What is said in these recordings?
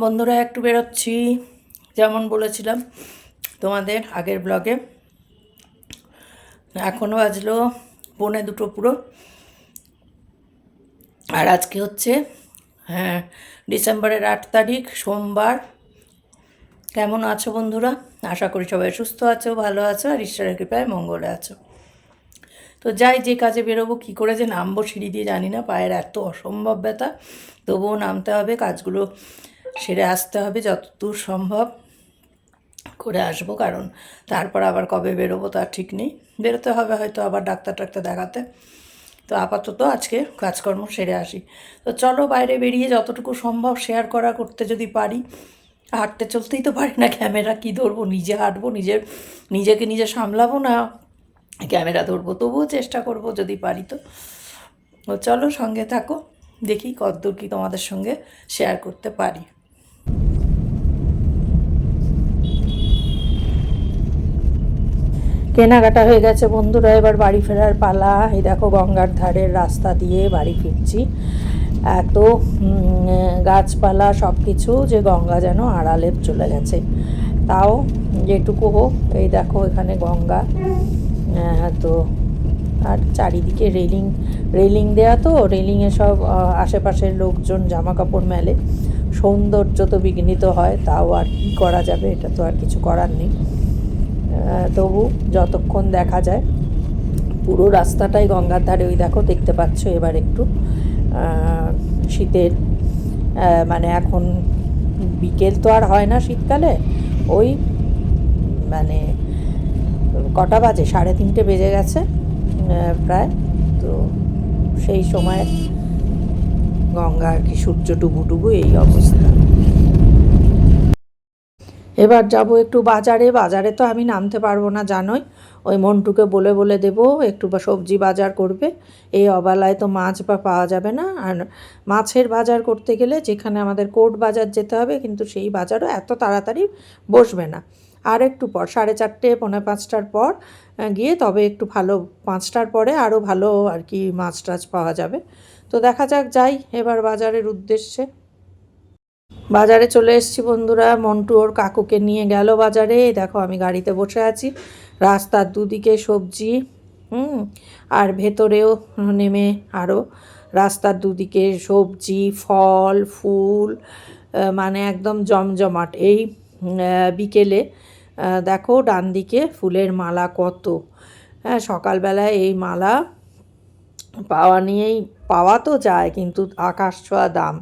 বন্ধুরা, একটু বেরোচ্ছি। যেমন বলেছিলাম তোমাদের আগের ব্লগে এখনও বাজলো পৌনে দুটো পুরো। আর আজকে হচ্ছে হ্যাঁ ডিসেম্বরের আট তারিখ, সোমবার। কেমন আছো বন্ধুরা? আশা করি সবাই সুস্থ আছো, ভালো আছো, আর ঈশ্বরের কৃপায় মঙ্গলে আছো। তো যাই, যে কাজে বেরোবো, কী করে যে নামবো সিঁড়ি দিয়ে জানি না, পায়ের এত অসম্ভব ব্যথা। তবুও নামতে হবে, কাজগুলো সেরে আসতে হবে যতদূর সম্ভব করে আসব, কারণ তারপর আবার কবে বেরোবো তার ঠিক নেই। বেরোতে হবে হয়তো আবার ডাক্তার টাক্তার দেখাতে। তো আপাতত আজকে কাজকর্ম সেরে আসি। তো চলো বাইরে বেরিয়ে যতটুকু সম্ভব শেয়ার করা করতে যদি পারি। হাঁটতে চলতেই তো পারি না ক্যামেরা, কী ধরবো? নিজে হাঁটবো নিজের নিজেকে নিজে সামলাবো না। ক্যামেরা ধরবো, তবুও চেষ্টা করব যদি পারি তো। চলো সঙ্গে থাকো, দেখি কতদূর কি তোমাদের সঙ্গে শেয়ার করতে পারি। কেনাকাটা হয়ে গেছে বন্ধুরা, এবার বাড়ি ফেরার পালা। এই দেখো গঙ্গার ধারের রাস্তা দিয়ে বাড়ি ফিরছি। এত গাছপালা সব কিছু যে গঙ্গা যেন আড়ালে চলে গেছে। তাও যেটুকু হোক, এই দেখো এখানে গঙ্গা। তো আর চারিদিকে রেলিং রেলিং দেয়া তো রেলিংয়ে সব আশেপাশের লোকজন জামা কাপড় মেলে। সৌন্দর্য তো বিঘ্নিত হয়, তাও আর কী করা যাবে, এটা তো আর কিছু করার নেই। তবু যতক্ষণ দেখা যায়, পুরো রাস্তাটাই গঙ্গার ধারে, ওই দেখো, দেখতে পাচ্ছ এবার একটু শীতের মানে এখন বিকেল তো আর হয় না শীতকালে, ওই মানে কটা বাজে? সাড়ে তিনটে বেজে গেছে প্রায়, তো সেই সময় গঙ্গা আর কি সূর্য ডুবু ডুবু এই অবস্থা। এবার যাব একটু বাজারে। বাজারে তো আমি নামতে পারব না, জানোই। ওই মন্টুকে বলে বলে দেবো, একটু বা সবজি বাজার করবে। এই অবেলায় তো মাছ বা পাওয়া যাবে না। আর মাছের বাজার করতে গেলে যেখানে আমাদের কোর্ট বাজার যেতে হবে, কিন্তু সেই বাজারও এত তাড়াতাড়ি বসবে না। আর একটু পর, সাড়ে চারটে, পৌনে পাঁচটার পর গিয়ে তবে একটু ভালো, পাঁচটার পরে আরও ভালো আর কি মাছ টাছ পাওয়া যাবে। তো দেখা যাক, যাই, এবার বাজারের উদ্দেশ্যে। বাজারে চলে এসেছি বন্ধুরা। মন্টু ওর কাকুকে নিয়ে গেল বাজারে। দেখো, আমি গাড়িতে বসে আছি। রাস্তার দুদিকে সবজি, হুম, আর ভেতরেও নেমে আরও রাস্তার দুদিকে সবজি, ফল, ফুল মানে একদম জমজমাট। এই বিকেলে দেখো ডান দিকে ফুলের মালা কত। হ্যাঁ সকালবেলায় এই মালা পাওয়া নিয়েই, পাওয়া তো যায়, কিন্তু আকাশ ছোঁয়া দাম।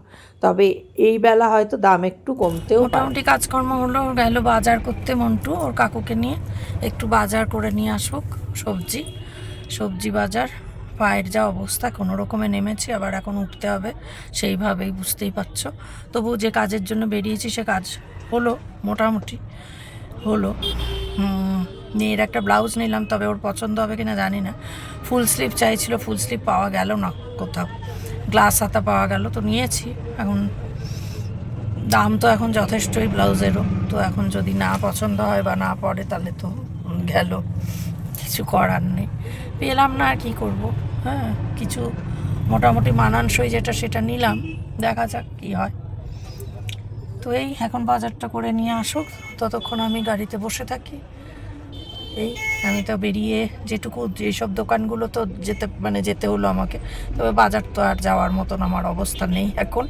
তবে এই বেলা হয়তো দাম একটু কমতেও মোটামুটি কাজকর্ম হলো, গেল বাজার করতে মন্টু, ওর কাকুকে নিয়ে। একটু বাজার করে নিয়ে আসুক, সবজি সবজি বাজার। পায়ের যা অবস্থা, কোনো রকমে নেমেছি, আবার এখন উঠতে হবে, সেইভাবেই বুঝতেই পারছ। তবু যে কাজের জন্য বেরিয়েছি, সে কাজ হলো, মোটামুটি হলো। মেয়ের একটা ব্লাউজ নিলাম, তবে ওর পছন্দ হবে কিনা জানি না। ফুল স্লিভ চাইছিল, ফুল স্লিভ পাওয়া গেল না কোথাও। গ্লাস হাতা পাওয়া গেল, তো নিয়েছি। এখন দাম তো এখন যথেষ্টই ব্লাউজেরও। তো এখন যদি না পছন্দ হয় বা না পড়ে তাহলে তো গেল। কিছু করার নেই। পেলাম না আর কী করব। হ্যাঁ কিছু মোটামুটি মানানসই যেটা সেটা নিলাম। দেখা যাক কী হয়। তো এই এখন বাজারটা করে নিয়ে আসুক ততক্ষণ আমি গাড়িতে বসে থাকি। এই, আমি তো বেরিয়ে যেটুকু, যেসব দোকানগুলো তো যেতে মানে যেতে হলো আমাকে, তবে বাজার তো আর যাওয়ার মতন আমার অবস্থা নেই এখন।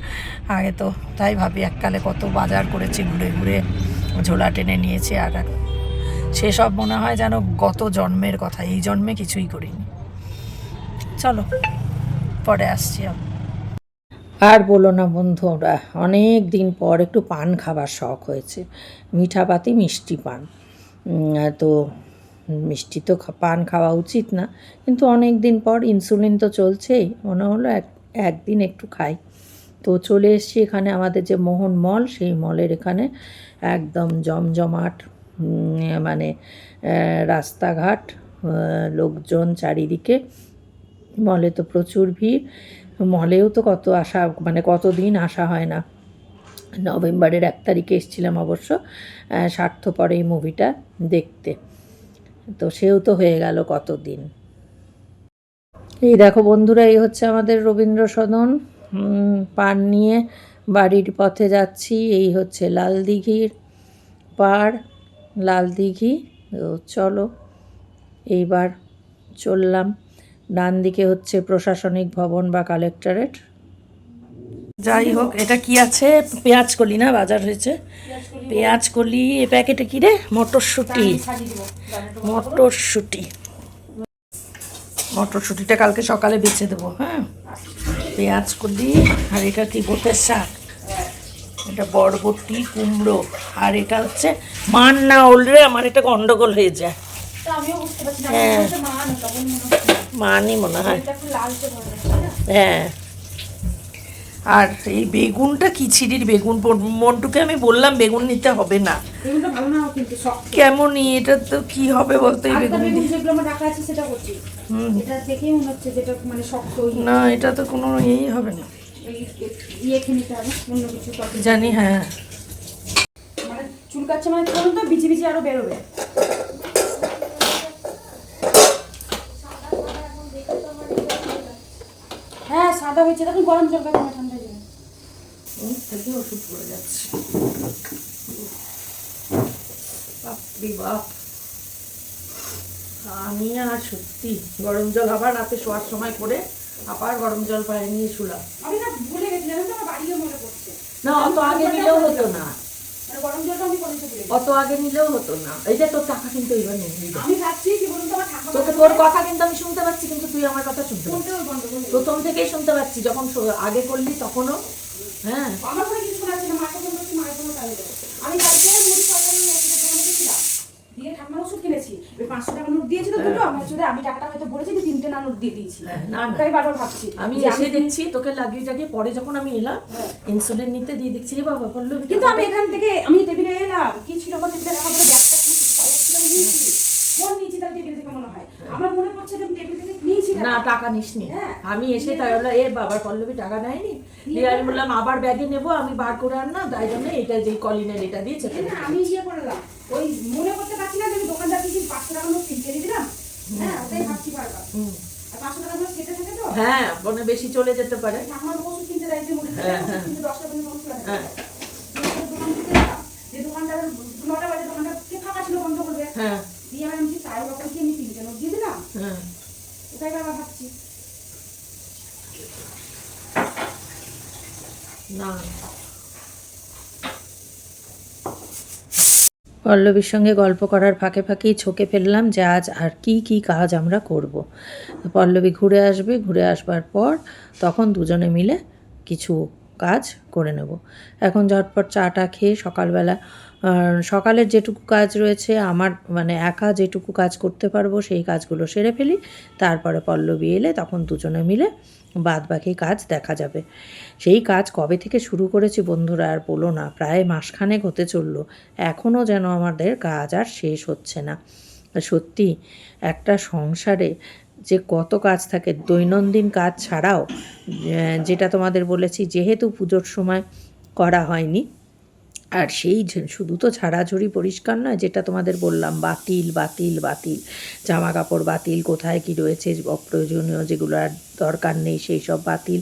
আগে তো তাই ভাবি, এককালে কত বাজার করেছি, ঘুরে ঘুরে ঝোলা টেনে নিয়েছি আর সেসব মনে হয় যেন গত জন্মের কথা, এই জন্মে কিছুই করিনি। চলো, পরে আসছি আর বলো না বন্ধুরা অনেক দিন পর একটু পান খাবার শখ হয়েছে, মিঠাপাতি মিষ্টি পান। তো মিষ্টি তো পান খাওয়া উচিত না, কিন্তু অনেক দিন পর ইনসুলিন তো চলছেই, মনে হলো এক একদিন একটু খাই। তো চলে এসেছি এখানে আমাদের যে মোহন মল, সেই মলের এখানে একদম জমজমাট মানে রাস্তাঘাট লোকজন চারিদিকে। মলে তো প্রচুর ভিড়, মলেও তো কত আসা মানে কতদিন আসা হয় না। নভেম্বরের এক তারিখে এসেছিলাম অবশ্য স্বার্থপর এই মুভিটা দেখতে। তো সেও তো হয়ে গেল কতদিন। এই দেখো বন্ধুরা, এই হচ্ছে আমাদের রবীন্দ্র সদন পান নিয়ে বাড়ির পথে যাচ্ছি, এই হচ্ছে লাল দিঘির পাড় লাল দিঘি তো চলো, এইবার চললাম। ডান দিকে হচ্ছে প্রশাসনিক ভবন বা কালেক্টরেট। যাই হোক, এটা কি আছে? পেঁয়াজ কলি না, বাজার হয়েছে। পেঁয়াজ কলি এ প্যাকেটে কি রে? মটরশুঁটি। মটরশুঁটি। মটরশুঁটিটা কালকে সকালে বেছে দেবো হ্যাঁ? পেঁয়াজ কলি আর এটা কি গোটের শাক? এটা বরবটি কুমড়ো। আর এটা হচ্ছে মান না উলরে আমার এটা গন্ডগোল হয়ে যায়। হ্যাঁ। মানই মনে হয়। হ্যাঁ। আর এই বেগুনটা খিচিড়ির বেগুন? মন্টুকে আমি বললাম বেগুন নিতে হবে না। কেমনই এটা তো কি হবে বলতো এই বেগুন মনে মানে না এটা তো কোনো ইয়েই হবে না। ইয়ে। জানি হ্যাঁ। মানে চুলকাচ্ছে মানে কি বলুন তো বিচি বিচি আরও বেরোবে হ্যাঁ সাদা হয়েছে দেখুন গরম জল না ঠান্ডা জল মুখ থেকে ওষুধ পড়ে যাচ্ছে। বাপরে বাপ। আমি আর সত্যি গরম জল আবার রাতে শোয়ার সময় করে আবার গরম জল পায়ে নিয়ে শুলাম। আমি না ভুলে গেছি জানেন তো আমার বাড়িও মনে পড়ছে। না অত আগে দিলেও হতো না মানে গরম জলটা আমি করে দিতে ভুলে গেছি। অত আগে নিলেও হতো না। এই যে তোর টাকা কিন্তু এবার নিয়ে তোকে তোর কথা কিন্তু আমি শুনতে পাচ্ছি কিন্তু তুই আমার কথা শুনতে বন্ধ প্রথম থেকেই শুনতে পাচ্ছি যখন আগে করলি তখনও। হ্যাঁ। আমার কিছু না মাকে আমি কালকে মুদি সরকারি ওষুধের দোকানে গেছিলাম দিয়ে ঠাকুমার ওষুধ কিনেছি ওই পাঁচশো টাকা নোট দিয়েছিল আমি টাকাটা হয়তো বলেছি যে তিনটে না নোট দিয়ে দিয়েছি। হ্যাঁ, না তাই বারবার ভাবছি। আমি এসে দেখছি তোকে লাগিয়ে জাগিয়ে পরে যখন আমি এলাম হ্যাঁ। ইনসুলিন নিতে দিয়ে দেখছি "এ বাবা বলল কিন্তু আমি এখান থেকে আমি টেবিলে এলাম কি ছিল আমার টেবিলে রাখা বলে ব্যাগটা ফোন নিয়েছি। তার টেবিল থেকে মনে হয়? আমার মনে পড়ছে যে টেবিল থেকে নিয়েছি না টাকা। নিসনি। হ্যাঁ। আমি এসে তাই বলল এ বাবার পল্লবী টাকা নেয়নি? দিয়ে আমি বললাম আবার ব্যাগে নেব আমি বার করে আন না তাই জন্য এটা যে কলিনের এটা দিয়েছে আমি ইয়ে করলাম। ওই মনে করতে পারছি না যে আমি দোকানদার কিছু পাঁচশো টাকা নোট কিনতে দিয়ে দিলাম হ্যাঁ ওটাই পাঁচশো টাকা কেটে থাকে তো? হ্যাঁ মনে বেশি চলে যেতে পারে। ওষুধ কিনতে হ্যাঁ, হ্যাঁ। দশটা পর্যন্ত ওষুধ হ্যাঁ। দোকান থেকে যে দোকানটার নটা বাজে দোকানটা কে ফাঁকা ছিল বন্ধ করবে? হ্যাঁ। দিয়ে আমি চায়ের বাবা কি আমি তিনটে নোট দিয়ে দিলাম। হ্যাঁ। ওটাই বাবা ভাবছি। না। পল্লবীর সঙ্গে গল্প করার ফাঁকে ফাঁকেই ছকে ফেললাম যে আজ আর কি কি কাজ আমরা করব। পল্লবী ঘুরে আসবে, ঘুরে আসবার পর তখন দুজনে মিলে কিছু কাজ করে নেব এখন ঝটপট চাটা খেয়ে সকালবেলা সকালের যেটুকু কাজ রয়েছে, আমার মানে একা যেটুকু কাজ করতে পারব সেই কাজগুলো সেরে ফেলি তারপরে পল্লবী এলে তখন দুজনে মিলে বাদ বাকি কাজ দেখা যাবে। সেই কাজ কবে থেকে শুরু করেছি বন্ধুরা আর বলো না, প্রায় মাসখানেক হতে চলল। এখনও যেন আমাদের কাজ আর শেষ হচ্ছে না। সত্যি, একটা সংসারে যে কত কাজ থাকে, দৈনন্দিন কাজ ছাড়াও যেটা তোমাদের বলেছি, যেহেতু পুজোর সময় করা হয়নি আর সেই শুধু তো ঝাড়াঝুড়ি পরিষ্কার নয়, যেটা তোমাদের বললাম, বাতিল বাতিল বাতিল। জামা কাপড় বাতিল, কোথায় কি রয়েছে, অপ্রয়োজনীয় যেগুলো আর দরকার নেই, সেই সব বাতিল।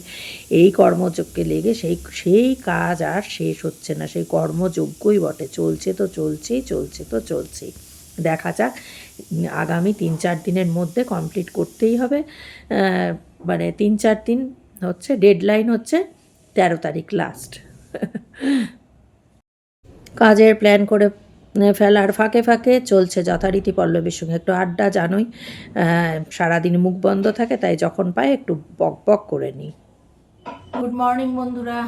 এই কর্মযজ্ঞে লেগে সেই সেই কাজ আর শেষ হচ্ছে না, সেই কর্মযোগ্যই বটে। চলছে তো চলছেই, চলছে তো চলছেই। দেখা যাক, আগামী তিন চার দিনের মধ্যে কমপ্লিট করতেই হবে। মানে তিন চার দিন হচ্ছে, ডেডলাইন হচ্ছে তেরো তারিখ লাস্ট। কাজের প্ল্যান করে ফেলার ফাঁকে ফাঁকে চলছে যথারীতি পল্লবীর সঙ্গে। একটু আড্ডা জানোই সারাদিন মুখ বন্ধ থাকে, তাই যখন পাই একটু বক বক করে নিই। গুড মর্নিং বন্ধুরা।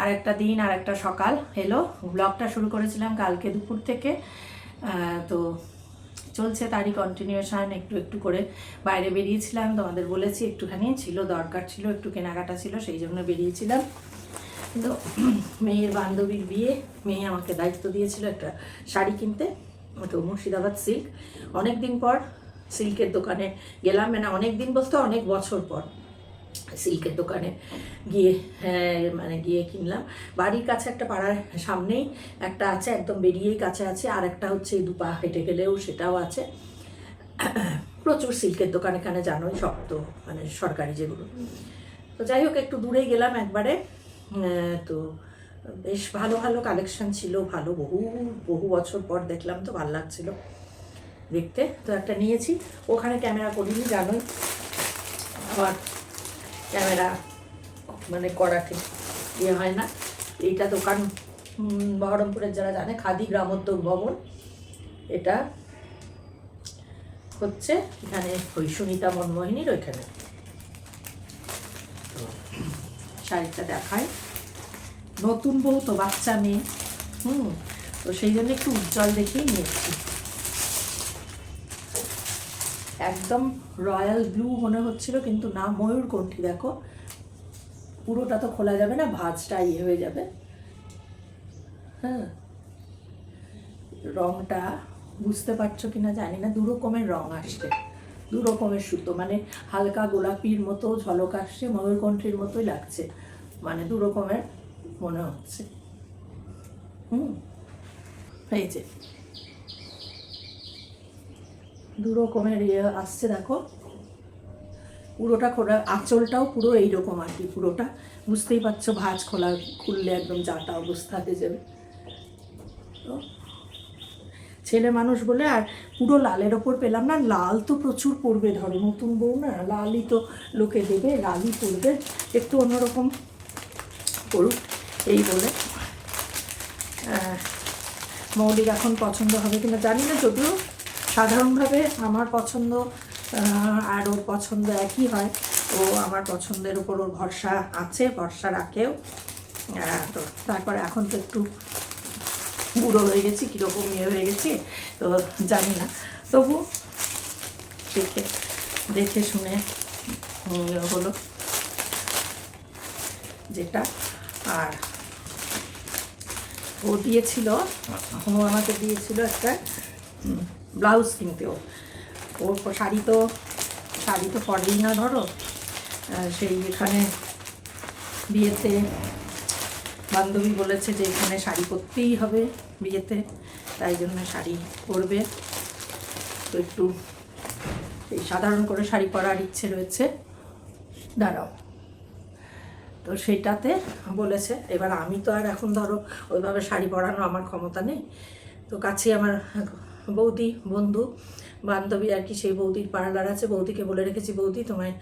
আর একটা দিন আর একটা সকাল। এলো ব্লগটা শুরু করেছিলাম কালকে দুপুর থেকে। তো চলছে তারই কন্টিনিউশন একটু একটু করে বাইরে বেরিয়েছিলাম। তোমাদের বলেছি, একটুখানি ছিল, দরকার ছিল, একটু কেনাকাটা ছিল, সেই জন্য বেরিয়েছিলাম। তো মেয়ের বান্ধবীর বিয়ে মেয়ে আমাকে দায়িত্ব দিয়েছিল একটা শাড়ি কিনতে তো মুর্শিদাবাদ সিল্ক। অনেক দিন পর সিল্কের দোকানে গেলাম মানে অনেক দিন বলতে অনেক বছর পর সিল্কের দোকানে গিয়ে হ্যাঁ, মানে গিয়ে কিনলাম। বাড়ির কাছে একটা পাড়ার সামনেই একটা আছে একদম বেরিয়েই কাছে আছে আর একটা হচ্ছে দুপা হেঁটে গেলেও সেটাও আছে। প্রচুর সিল্কের দোকান এখানে জানোই সব তো মানে সরকারি যেগুলো। তো যাই হোক একটু দূরে গেলাম একবারে। তো বেশ ভালো ভালো কালেকশন ছিল, ভালো বহু বহু বছর পর দেখলাম তো, ভালো লাগছিল দেখতে। তো একটা নিয়েছি, ওখানে ক্যামেরা করিনি, জানোই। আবার ক্যামেরা মানে করা ঠিক ইয়ে হয় না। এইটা দোকান বহরমপুরের যারা জানে, খাদি গ্রামোদ্যোগ ভবন। এটা হচ্ছে, এখানে ওই সুনিতা মনমোহিনীর ওইখানে। শাড়িটা দেখায় নতুন বউ তো বাচ্চা মেয়ে। হুম, তো সেই জন্য একটু উজ্জ্বল দেখেই নিয়েছি। একদম রয়্যাল ব্লু মনে হচ্ছিল, কিন্তু না, ময়ূর কোনটি দেখো। পুরোটা তো খোলা যাবে না, ভাজটা ইয়ে হয়ে যাবে। হ্যাঁ রংটা বুঝতে পারছ কি না জানি না দু রকমের রং আসছে। দু রকমের সুতো মানে হালকা গোলাপির মতো ঝলক আসছে ময়ূরকণ্ঠীর মতোই লাগছে। মানে দু রকমের মনে হচ্ছে। হুম? এই যে। দু রকমের ইয়ে আসছে, দেখো। পুরোটা খোলা, আঁচলটাও পুরো এইরকম আর কি, পুরোটা। বুঝতেই পারছ, ভাজ খোলা, খুললে একদম যাটা অবস্থাতে যাবে। তো, ছেলে মানুষ বলে, আর পুরো লালের ওপর পেলাম না, লাল তো প্রচুর পড়বে, ধরো নতুন বউ না, লালই তো লোকে দেবে, লালই পড়বে, একটু অন্যরকম করুক, এই বলে। মৌলিক এখন পছন্দ হবে কিনা জানি না, যদিও সাধারণভাবে আমার পছন্দ আর ওর পছন্দ একই হয়। ও আমার পছন্দের উপর ওর ভরসা আছে, ভরসা রাখেও। তো তারপরে এখন তো একটু বুড়ো হয়ে গেছি, কীরকম ইয়ে হয়ে গেছি, তো জানি না। তবু দেখে দেখে শুনে হলো। যেটা আর ও দিয়েছিল ও আমাকে দিয়েছিল একটা ব্লাউজ কিনতেও ওর শাড়ি তো শাড়ি তো পরেই না ধরো। সেই এখানে বিয়েতে বান্ধবী বলেছে যে এখানে শাড়ি পরতেই হবে বিয়েতে তাই জন্য শাড়ি পরবে। তো একটু এই সাধারণ করে শাড়ি পরার ইচ্ছে রয়েছে। দাঁড়াও। তো সেটাতে বলেছে, এবার আমি তো আর এখন ধরো ওইভাবে শাড়ি পরানো আমার ক্ষমতা নেই। তো কাছে আমার বৌদি, বন্ধু, বান্ধবী আর কি, সেই বৌদির পার্লার আছে। বৌদিকে বলে রেখেছি, বৌদি, তোমায়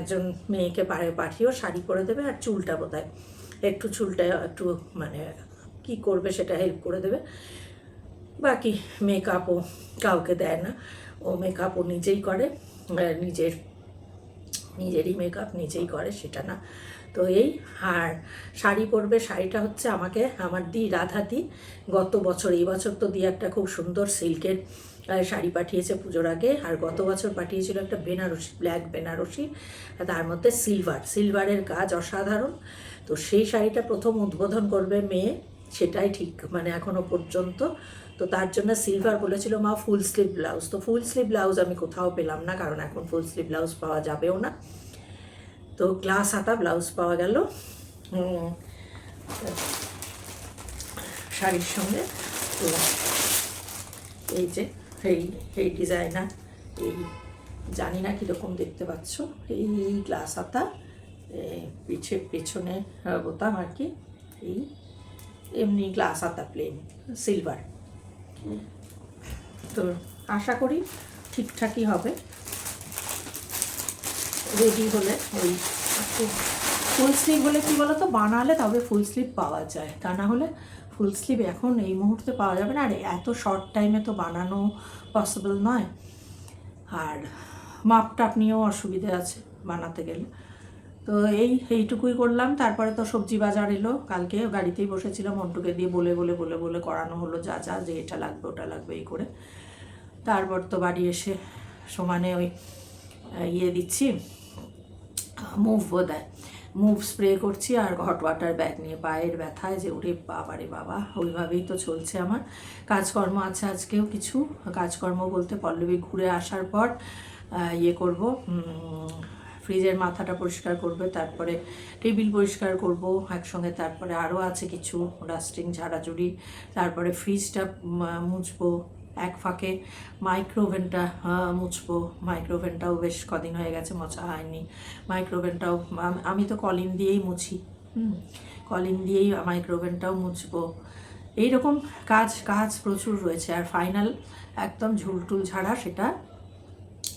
একজন মেয়েকে পাঠিয়েও শাড়ি পরে দেবে আর চুলটা বোধহয় একটু চুলটা একটু মানে কি করবে সেটা হেল্প করে দেবে। বাকি মেকআপও কাউকে দেয় না। ও মেকআপও নিজেই করে নিজের, নিজেরই মেকআপ নিজেই করে, সেটা না। তো এই আর শাড়ি পরবে, শাড়িটা হচ্ছে আমাকে, আমার দি রাধা দি গত বছর, এই বছর তো দি একটা খুব সুন্দর সিল্কের শাড়ি পাঠিয়েছে পুজোর আগে। আর গত বছর পাঠিয়েছিল একটা বেনারসি, ব্ল্যাক বেনারসি, তার মধ্যে সিলভার। সিলভারের কাজ অসাধারণ। তো সেই শাড়িটা প্রথম উদ্বোধন করবে মেয়ে, সেটাই ঠিক মানে এখনও পর্যন্ত। তো তার জন্য সিলভার বলেছিল, মা, ফুল স্লিভ ব্লাউজ। তো ফুল স্লিভ ব্লাউজ আমি কোথাও পেলাম না, কারণ এখন ফুল স্লিভ ব্লাউজ পাওয়া যাবেও না। তো গ্লাস হাতা ব্লাউজ পাওয়া গেল। শাড়ির সঙ্গে। তো এই যে এই এই ডিজাইনার এই জানি না কীরকম দেখতে পাচ্ছ। এই গ্লাস হাতা পিছে পেছনে বোতাম আর কি এই এমনি গ্লাস হাতা প্লেন সিলভার তো আশা করি ঠিকঠাকই হবে। রেডি হলে ওই ফুল স্লিভ হলে কী বলো তো বানালে তবে ফুল স্লিভ পাওয়া যায়। তা না হলে ফুল স্লিভ এখন এই মুহূর্তে পাওয়া যাবে না। আর এত শর্ট টাইমে তো বানানো পসিবল নয়। আর মাপ টাপ নিয়েও অসুবিধে আছে বানাতে গেলে। তো এই, এইটুকুই করলাম। তারপরে তো সবজি বাজার এলো। কালকে গাড়িতেই বসেছিলাম মন্টুকে দিয়ে বলে বলে বলে বলে করানো হলো যা যা, যে এটা লাগবে, ওটা লাগবে এই করে। তারপর তো বাড়ি এসে সমানে ওই ইয়ে দিচ্ছি। মুভ বোধহয় মুভ স্প্রে করছি আর হট ওয়াটার ব্যাগ নিয়ে পায়ের ব্যথায় যে ওরে বাবা রে বাবা, ওইভাবেই তো চলছে আমার। কাজকর্ম আছে আজকেও কিছু। কাজকর্ম বলতে পল্লবী ঘুরে আসার পর ইয়ে করব ফ্রিজের মাথাটা পরিষ্কার করবে, তারপরে টেবিল পরিষ্কার করব, একসঙ্গে তারপরে আরও আছে কিছু ডাস্টিং ঝাড়াঝুড়ি, তারপরে ফ্রিজটা মুছবো এক ফাঁকে মাইক্রোওভেনটা আহ, মুছবো। মাইক্রোওভেনটাও বেশ কদিন হয়ে গেছে মোছা হয়নি। মাইক্রোওভেনটাও আম- তো কলিন দিয়েই মুছি। হুম কলিন দিয়েই মাইক্রোওভেনটাও মুছবো। এইরকম কাজ কাজ প্রচুর রয়েছে। আর ফাইনাল একদম ঝুলটুল ঝাড়া সেটা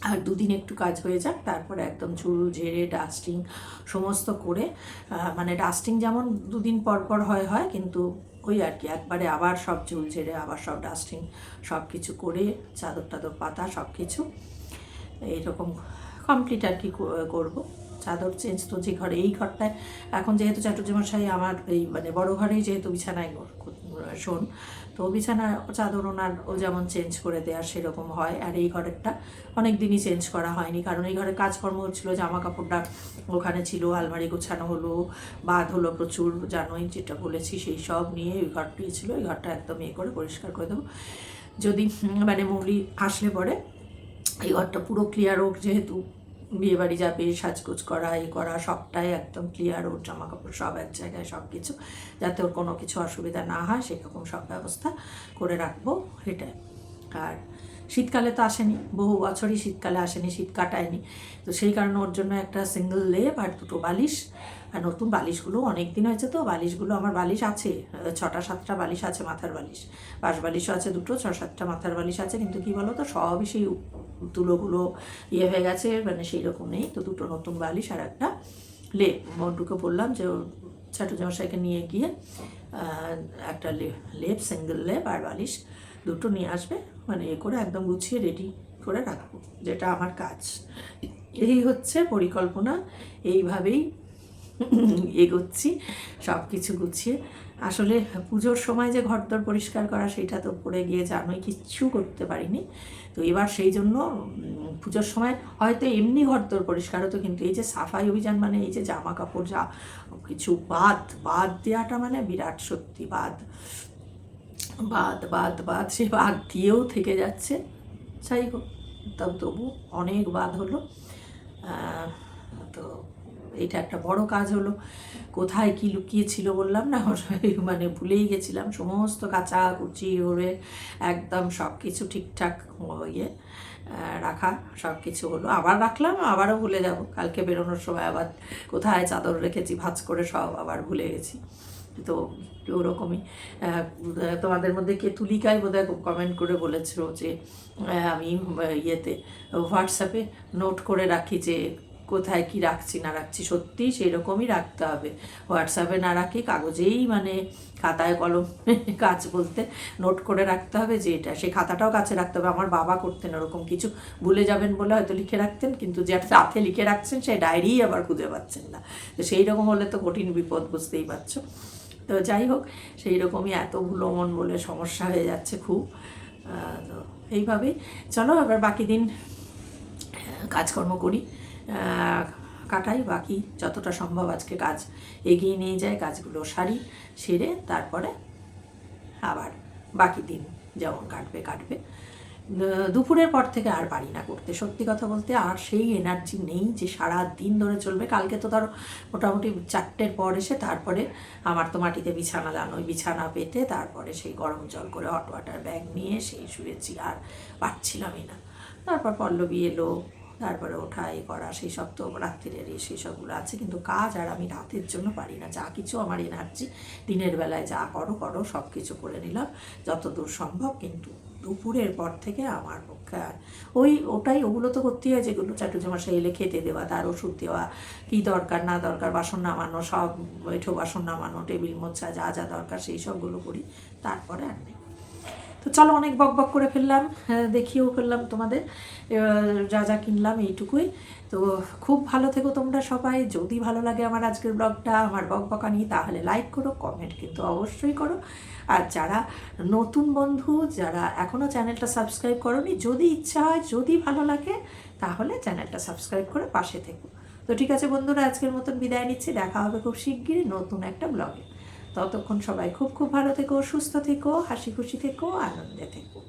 আর দুদিন একটু কাজ হয়ে যাক তারপরে একদম ঝুল ঝেড়ে ডাস্টিং সমস্ত করে মানে ডাস্টিং যেমন দুদিন পর পর হয় হয় কিন্তু ওই আর কি, একবারে আবার সব চুল ঝেড়ে আবার সব ডাস্টিং সব কিছু করে, চাদর টাদর, পাতা সব কিছু। এইরকম কমপ্লিট আর কি করব। চাদর চেঞ্জ তো যে ঘরে, এই ঘরটায় এখন যেহেতু চাটুর্যমশাই আমার এই মানে বড় ঘরেই যেহেতু বিছানায় শোন তো বিছানা চাদর ওনার ও যেমন চেঞ্জ করে দেওয়ার সেরকম হয়, আর এই ঘরেরটা অনেক দিনই চেঞ্জ করা হয়নি। কারণ এই ঘরে কাজকর্ম হচ্ছিল জামা কাপড়টা ওখানে ছিল, আলমারি গোছানো হলো বাদ হলো প্রচুর, জানোই যেটা বলেছি সেই সব নিয়ে ওই ঘরটি ছিল ওই ঘরটা একদম ইয়ে করে পরিষ্কার করে দেবো। যদি মানে মৌলি আসলে পরে, এই ঘরটা পুরো ক্লিয়ার হোক, যেহেতু বিয়ে বাড়ি যাবে, সাজগোজ করা, এ করা, সবটাই একদম ক্লিয়ার ওর জামা কাপড় সব এক জায়গায় সব কিছু যাতে ওর কোনো কিছু অসুবিধা না হয়, সেরকম সব ব্যবস্থা করে রাখব এটাই আর শীতকালে তো আসেনি, বহু বছরই শীতকালে আসেনি, শীত কাটায়নি। তো সেই কারণে ওর জন্য একটা সিঙ্গেল লেপ আর দুটো বালিশ। নতুন বালিশগুলো অনেক দিন হয়েছে তো, বালিশগুলো আমার বালিশ আছে ছটা, সাতটা বালিশ আছে মাথার বালিশ। পাশ বালিশও আছে দুটো, ছ, সাতটা মাথার বালিশ আছে, কিন্তু কি বলো তো সবই সেই তুলোগুলো ইয়ে হয়ে গেছে মানে সেই রকম নেই। তো দুটো নতুন বালিশ আর একটা লেপ মন্টুকে বললাম যে ছাটু জমশাইকে নিয়ে গিয়ে একটা লেপ সিঙ্গেল লেপ আর বালিশ দুটো নিয়ে আসবে মানে এ করে একদম গুছিয়ে রেডি করে রাখব, যেটা আমার কাজ। এই হচ্ছে পরিকল্পনা, এইভাবেই এগোচ্ছি সব কিছু গুছিয়ে। আসলে পুজোর সময় যে ঘরদর পরিষ্কার করা, সেটা তো পড়ে গিয়ে জানোই কিচ্ছু করতে পারিনি। তো এবার সেই জন্য পুজোর সময় হয়তো এমনি ঘরদর পরিষ্কার হতো, কিন্তু এই যে সাফাই অভিযান মানে এই যে জামা কাপড় যা কিছু বাদ বাদ দেওয়াটা মানে বিরাট সত্যি বাদ। বাদ বাদ বাদ, সে বাদ দিয়েও থেকে যাচ্ছে। যাই হোক তবু অনেক বাদ হলো। এটা একটা বড় কাজ হলো। কোথায় কি লুকিয়ে ছিল বললাম না? মানে ভুলেই গেছিলাম। সমস্ত কাঁচা কুচি ওরে একদম সব কিছু ঠিকঠাক ইয়ে রাখা সব কিছু হলো। আবার রাখলাম, আবারও ভুলে যাব। কালকে বেরোনোর সময় আবার কোথায় চাদর রেখেছি, ভাঁজ করে সব আবার ভুলে গেছি। তো ওরকমই তোমাদের মধ্যে কে তুলিকায় বোধহয় কমেন্ট করে বলেছিল যে আমি ইয়েতে হোয়াটসঅ্যাপে নোট করে রাখি যে কোথায় কি রাখছি, না রাখছি, সত্যিই সেই রকমই রাখতে হবে। হোয়াটসঅ্যাপে না রাখি, কাগজেই মানে খাতায় কলম কাজ বলতে নোট করে রাখতে হবে যে এটা, সেই খাতাটাও কাছে রাখতে হবে। আমার বাবা করতেন ওরকম কিছু। ভুলে যাবেন বলে হয়তো লিখে রাখতেন, কিন্তু যেটা সাথে লিখে রাখছেন, সেই ডায়েরি আবার খুঁজে পাচ্ছেন না। তো সেই রকম হলে তো কঠিন বিপদ, বুঝতেই পারছ। তো যাই হোক সেই রকমই এত ভুলো মন বলে সমস্যা হয়ে যাচ্ছে খুব। তো এইভাবেই। চলো, এবার বাকি দিন কাজকর্ম করি। কাটাই, বাকি যতটা সম্ভব আজকে কাজ এগিয়ে নিয়ে যায় কাজগুলো সারি, সেরে তারপরে আবার বাকি দিন যেমন কাটবে কাটবে। দুপুরের পর থেকে আর পারি না করতে। সত্যি কথা বলতে আর সেই এনার্জি নেই যে সারা দিন ধরে চলবে। কালকে তো ধরো মোটামুটি চারটের পর এসে তারপরে আমার তো মাটিতে বিছানা জানোই বিছানা পেতে তারপরে সেই গরম জল করে হট ওয়াটার ব্যাগ নিয়ে সেই শুয়েছি আর পারছিলামই না। তারপর পল্লবী এলো তারপরে ওঠা, এ করা, সেই সব তো রাত্রিরের এই সেই সবগুলো আছে। কিন্তু কাজ আর আমি রাতের জন্য পারি না। যা কিছু আমার এনার্জি দিনের বেলায় যা করো করো সব কিছু করে নিলাম, যতদূর সম্ভব। কিন্তু দুপুরের পর থেকে আমার পক্ষে আর ওই ওটাই, ওগুলো তো করতেই হয় যেগুলো চাটুজমাশা এলে খেতে দেওয়া, তার ওষুধ দেওয়া, কী দরকার, না দরকার, বাসন নামানো, সব বৈঠো বাসন নামানো, টেবিল মোছা, যা যা দরকার, সেই সবগুলো করি। তারপরে আর নেই। তো চলো অনেক বক বক করে ফেললাম হ্যাঁ, দেখিয়েও ফেললাম তোমাদের যা যা কিনলাম এইটুকুই। তো খুব ভালো থেকো তোমরা সবাই যদি ভালো লাগে আমার আজকের ব্লগটা আমার বক বকা বকানি তাহলে লাইক করো কমেন্ট কিন্তু অবশ্যই করো। আর যারা নতুন বন্ধু যারা এখনও চ্যানেলটা সাবস্ক্রাইব করনি যদি ইচ্ছা হয় যদি ভালো লাগে তাহলে চ্যানেলটা সাবস্ক্রাইব করে পাশে থেকো। তো ঠিক আছে বন্ধুরা আজকের মতন বিদায় নিচ্ছি দেখা হবে খুব শিগগিরই নতুন একটা ব্লগে। ততক্ষণ সবাই খুব খুব ভালো থেকো সুস্থ থেকো হাসি খুশি থেকো আনন্দে থেকো।